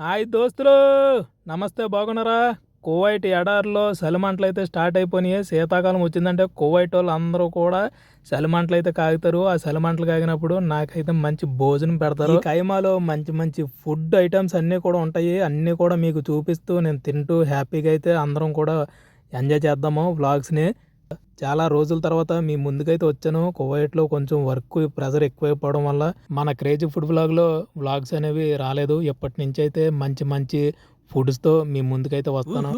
Hi దోస్తులు! నమస్తే బాగున్నారా? కువైట్ ఎడారిలో చలిమంటలు అయితే స్టార్ట్ అయిపోయినాయి. శీతాకాలం వచ్చిందంటే కువైట్ వాళ్ళు అందరూ కూడా చలిమంటలు అయితే కాగుతారు. ఆ చలిమంటలు కాగినప్పుడు నాకైతే మంచి భోజనం పెడతారు. కైమాలో మంచి మంచి ఫుడ్ ఐటమ్స్ అన్నీ కూడా ఉంటాయి. అన్నీ కూడా మీకు చూపిస్తూ నేను తింటూ హ్యాపీగా అయితే అందరం కూడా ఎంజాయ్ చేద్దాము వ్లాగ్స్ని. చాలా రోజుల తర్వాత మీ ముందుకైతే వచ్చాను. కువైట్లో కొంచెం వర్క్ ప్రెజర్ ఎక్కువైపోవడం వల్ల మన క్రేజీ ఫుడ్ వ్లాగ్లో వ్లాగ్స్ అనేవి రాలేదు. ఎప్పటి నుంచి అయితే మంచి మంచి ఫుడ్స్తో మీ ముందుకైతే వస్తాను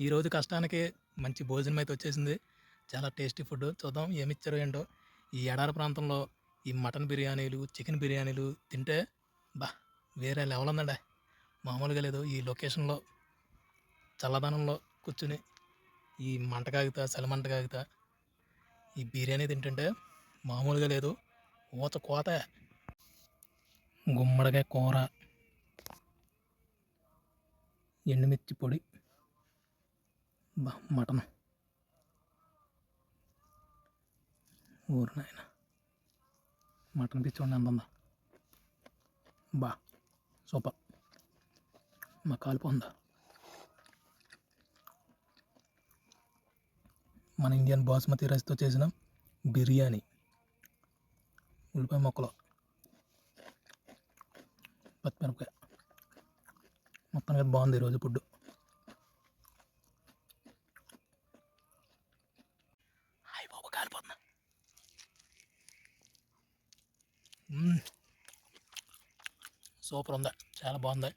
ఈరోజు కష్టానికి మంచి భోజనం అయితే వచ్చేసింది. చాలా టేస్టీ ఫుడ్. చూద్దాం ఏమి ఇచ్చారో ఏంటో. ఈ ఎడారి ప్రాంతంలో ఈ మటన్ బిర్యానీలు చికెన్ బిర్యానీలు తింటే బా వేరే లెవెల్ ఉందండి. మామూలుగా లేదు. ఈ లొకేషన్లో చల్లదనంలో కూర్చుని ఈ మంట కాగుతా చలిమంట కాగుతా ఈ బిర్యానీ తింటుంటే మామూలుగా లేదు. ఊత కోత. గుమ్మడికాయ కూర. ఎండుమిర్చి పొడి. మటన్. ఊరు నాయన. మటన్ పిచ్చి ఉండి ఎంత ఉందా బా సూపర్. మా కాలిపోందా మన ఇండియన్ బాస్మతి రైస్తో చేసిన బిర్యానీ. ఉల్లిపాయ మొక్కలు. పచ్చిమిరపకాయ. మొత్తం బాగుంది ఈరోజు ఫుడ్ హాయ్ బాబు కాలిపోతున్నా. సూపర్ ఉంది? చాలా బాగుంది?